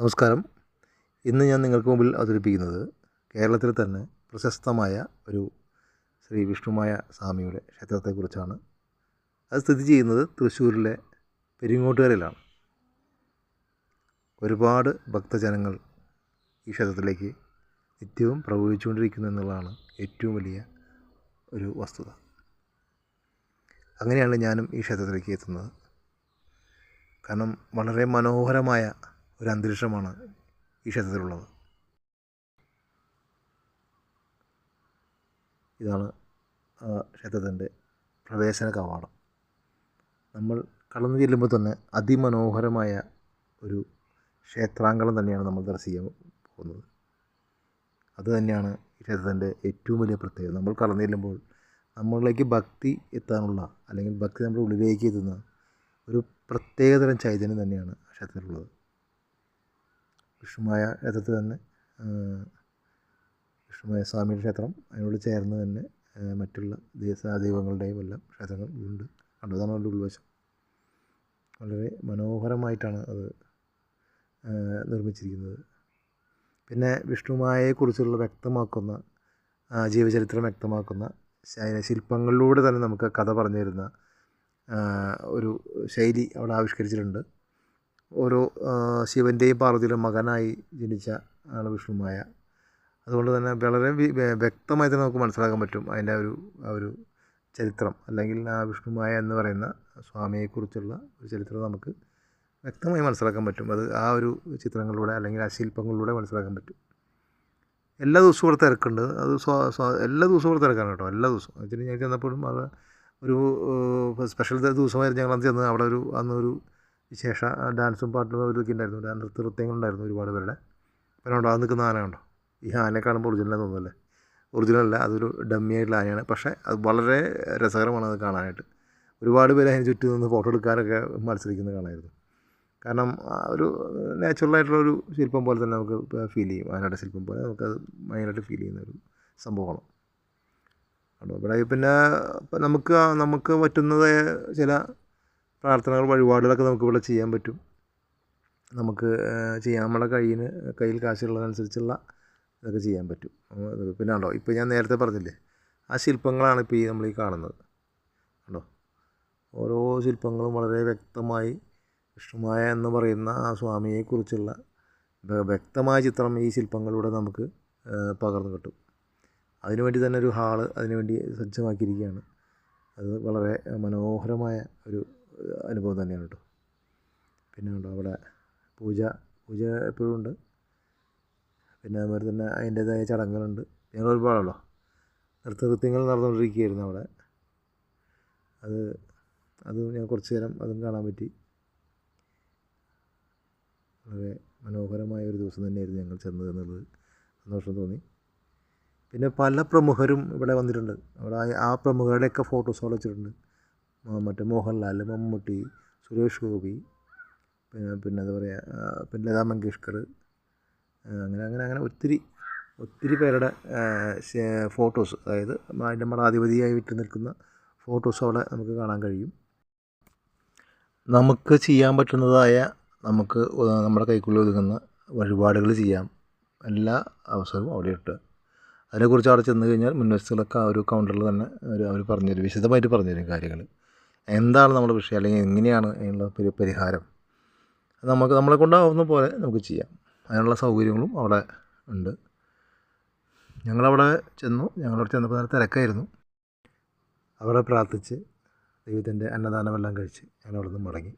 നമസ്കാരം. ഇന്ന് ഞാൻ നിങ്ങൾക്ക് മുമ്പിൽ അവതരിപ്പിക്കുന്നത് കേരളത്തിൽ തന്നെ പ്രശസ്തമായ ഒരു ശ്രീ വിഷ്ണുമായ സ്വാമിയുടെ ക്ഷേത്രത്തെക്കുറിച്ചാണ്. അത് സ്ഥിതി ചെയ്യുന്നത് തൃശ്ശൂരിലെ പെരിങ്ങോട്ടുകരയിലാണ്. ഒരുപാട് ഭക്തജനങ്ങൾ ഈ ക്ഷേത്രത്തിലേക്ക് നിത്യവും പ്രവഹിച്ചുകൊണ്ടിരിക്കുന്നു എന്നുള്ളതാണ് ഏറ്റവും വലിയ ഒരു വസ്തുത. അങ്ങനെയാണ് ഞാനും ഈ ക്ഷേത്രത്തിലേക്ക് എത്തുന്നത്. കാരണം വളരെ മനോഹരമായ ഒരു അന്തരീക്ഷമാണ് ഈ ക്ഷേത്രത്തിലുള്ളത്. ഇതാണ് ക്ഷേത്രത്തിന്റെ പ്രവേശന കവാടം. നമ്മൾ കടന്നു ചെല്ലുമ്പോൾ തന്നെ അതിമനോഹരമായ ഒരു ക്ഷേത്രാങ്കണം തന്നെയാണ് നമ്മൾ ദർശിക്കാൻ പോകുന്നത്. അത് തന്നെയാണ് ഈ ക്ഷേത്രത്തിന്റെ ഏറ്റവും വലിയ പ്രത്യേകത. നമ്മൾ കടന്നു ചെല്ലുമ്പോൾ നമ്മളിലേക്ക് ഭക്തി എത്താനുള്ള അല്ലെങ്കിൽ ഭക്തി നമ്മുടെ ഉള്ളിലേക്ക് എത്തുന്ന ഒരു പ്രത്യേകതരം ചൈതന്യം തന്നെയാണ് ക്ഷേത്രത്തിലുള്ളത്. വിഷ്ണുമായ ക്ഷേത്രത്തിൽ തന്നെ വിഷ്ണുമായ സ്വാമിയുടെ ക്ഷേത്രം അതിനോട് ചേർന്ന് തന്നെ മറ്റുള്ള ദൈവങ്ങളുടെയും എല്ലാം ക്ഷേത്രങ്ങൾ ഉണ്ട്. കണ്ടതാണ് അവരുടെ ഉൾവശം. വളരെ മനോഹരമായിട്ടാണ് അത് നിർമ്മിച്ചിരിക്കുന്നത്. പിന്നെ വിഷ്ണുമായയെക്കുറിച്ചുള്ള വ്യക്തമാക്കുന്ന ജീവചരിത്രം വ്യക്തമാക്കുന്ന ശില്പങ്ങളിലൂടെ തന്നെ നമുക്ക് കഥ പറഞ്ഞു തരുന്ന ഒരു ശൈലി അവിടെ ആവിഷ്കരിച്ചിട്ടുണ്ട്. ഓരോ ശിവന്റെയും പാർവതിയുടെയും മകനായി ജനിച്ച ആണ് വിഷ്ണുമായ. അതുകൊണ്ട് തന്നെ വളരെ വ്യക്തമായി തന്നെ നമുക്ക് മനസ്സിലാക്കാൻ പറ്റും അതിന്റെ ഒരു ആ ഒരു ചരിത്രം. അല്ലെങ്കിൽ ആ വിഷ്ണുമായ എന്ന് പറയുന്ന സ്വാമിയെക്കുറിച്ചുള്ള ഒരു ചരിത്രം നമുക്ക് വ്യക്തമായി മനസ്സിലാക്കാൻ പറ്റും. അത് ആ ഒരു ചിത്രങ്ങളിലൂടെ അല്ലെങ്കിൽ ആ ശില്പങ്ങളിലൂടെ മനസ്സിലാക്കാൻ പറ്റും. എല്ലാ ദിവസവും ഇവിടെ തിരക്കുണ്ട്. അത് എല്ലാ ദിവസവും ഇവിടെ തിരക്കാണ് കേട്ടോ. എല്ലാ ദിവസവും. അതിന് ഞാൻ ചെന്നപ്പോഴും അത് ഒരു സ്പെഷ്യൽ ദിവസമായിരുന്നു ഞങ്ങൾ അന്ന് ചെന്ന് അവിടെ ഒരു അന്നൊരു വിശേഷ ഡാൻസും പാട്ടും ഇതൊക്കെ ഉണ്ടായിരുന്നു നൃത്ത നൃത്യങ്ങളുണ്ടായിരുന്നു ഒരുപാട് പേരുടെ. പിന്നെ ഉണ്ടോ അത് നിൽക്കുന്ന ആന ഉണ്ടോ ഈ ആനയെ കാണുമ്പോൾ ഒറിജിനൽ തോന്നുന്നല്ലേ ഒറിജിനൽ അല്ല അതൊരു ഡമ്മി ആയിട്ടുള്ള ആനയാണ്. പക്ഷേ അത് വളരെ രസകരമാണ് അത് കാണാനായിട്ട്. ഒരുപാട് പേര് അതിന് ചുറ്റും നിന്ന് ഫോട്ടോ എടുക്കാനൊക്കെ മത്സരിക്കുന്നത് കാണായിരുന്നു കാരണം ഒരു നാച്ചുറലായിട്ടുള്ള ഒരു ശില്പം പോലെ തന്നെ നമുക്ക് ഫീൽ ചെയ്യും. ആനയുടെ ശില്പം പോലെ നമുക്കത് ഭയങ്കരമായിട്ട് ഫീൽ ചെയ്യുന്ന ഒരു സംഭവമാണ്. അപ്പോൾ പിന്നെ നമുക്ക് നമുക്ക് പറ്റുന്നത് ചില പ്രാർത്ഥനകൾ വഴിപാടുകളൊക്കെ നമുക്ക് ഇവിടെ ചെയ്യാൻ പറ്റും. നമുക്ക് ചെയ്യാൻ നമ്മുടെ കയ്യിന് കയ്യിൽ കാശുള്ളതനുസരിച്ചുള്ള ഇതൊക്കെ ചെയ്യാൻ പറ്റും. പിന്നെ ഉണ്ടോ ഇപ്പോൾ ഞാൻ നേരത്തെ പറഞ്ഞില്ലേ ആ ശില്പങ്ങളാണ് ഇപ്പോൾ ഈ നമ്മൾ ഈ കാണുന്നത്. കണ്ടോ? ഓരോ ശില്പങ്ങളും വളരെ വ്യക്തമായി വിഷ്ണുമായ എന്ന് പറയുന്ന ആ സ്വാമിയെക്കുറിച്ചുള്ള വ്യക്തമായ ചിത്രം ഈ ശില്പങ്ങളിലൂടെ നമുക്ക് പകർന്നു കിട്ടും. അതിനുവേണ്ടി തന്നെ ഒരു ഹാൾ അതിനുവേണ്ടി സജ്ജമാക്കിയിരിക്കുകയാണ്. അത് വളരെ മനോഹരമായ ഒരു അനുഭവം തന്നെയാണ് കേട്ടോ. പിന്നെ ഉണ്ടോ അവിടെ പൂജ പൂജ എപ്പോഴും ഉണ്ട്. പിന്നെ അതുപോലെ തന്നെ അതിന്റേതായ ചടങ്ങുകളുണ്ട്. ഞങ്ങൾ ഒരുപാടല്ലോ നൃത്തകൃത്യങ്ങൾ നടന്നുകൊണ്ടിരിക്കുകയായിരുന്നു അവിടെ. അത് അത് ഞാൻ കുറച്ച് നേരം അതും കാണാൻ പറ്റി. വളരെ മനോഹരമായ ഒരു ദിവസം തന്നെയായിരുന്നു ഞങ്ങൾ ചെന്നത് എന്നുള്ളത് സന്തോഷം തോന്നി. പിന്നെ പല പ്രമുഖരും ഇവിടെ വന്നിട്ടുണ്ട്. അവിടെ ആ പ്രമുഖരുടെയൊക്കെ ഫോട്ടോസ് അവിടെ വെച്ചിട്ടുണ്ട്. മറ്റേ മോഹൻലാൽ മമ്മൂട്ടി സുരേഷ് ഗോപി പിന്നെ പിന്നെ എന്താ പറയുക പിന്നെ ലതാ മങ്കേഷ്കർ അങ്ങനെ അങ്ങനെ അങ്ങനെ ഒത്തിരി ഒത്തിരി പേരുടെ ഫോട്ടോസ് അതായത് അതിന്റെ മഠാധിപതിയായി വിട്ടു നിൽക്കുന്ന ഫോട്ടോസ് അവിടെ നമുക്ക് കാണാൻ കഴിയും. നമുക്ക് ചെയ്യാൻ പറ്റുന്നതായ നമുക്ക് നമ്മുടെ കൈക്കുള്ളിൽ ഒതുങ്ങുന്ന വഴിപാടുകൾ ചെയ്യാം. എല്ലാ അവസരവും അവിടെ ഇട്ട്. അതിനെക്കുറിച്ച് അവിടെ ചെന്ന് കഴിഞ്ഞാൽ മുൻവശത്തുകളൊക്കെ ആ ഒരു കൗണ്ടറിൽ തന്നെ അവർ പറഞ്ഞുതരും വിശദമായിട്ട് പറഞ്ഞുതരും കാര്യങ്ങൾ. എന്താണ് നമ്മുടെ വിഷയം? അല്ലെങ്കിൽ എങ്ങനെയാണ് അതിനുള്ള ഒരു പരിഹാരം? നമുക്ക് നമ്മളെ കൊണ്ടാവുന്ന പോലെ നമുക്ക് ചെയ്യാം. അതിനുള്ള സൗകര്യങ്ങളും അവിടെ ഉണ്ട്. ഞങ്ങളവിടെ ചെന്നു. ഞങ്ങളവിടെ ചെന്നപ്പോൾ നല്ല തിരക്കായിരുന്നു. അവിടെ പ്രാർത്ഥിച്ച് ദൈവത്തിന്റെ അന്നദാനമെല്ലാം കഴിച്ച് ഞങ്ങളവിടെ നിന്ന് മടങ്ങി.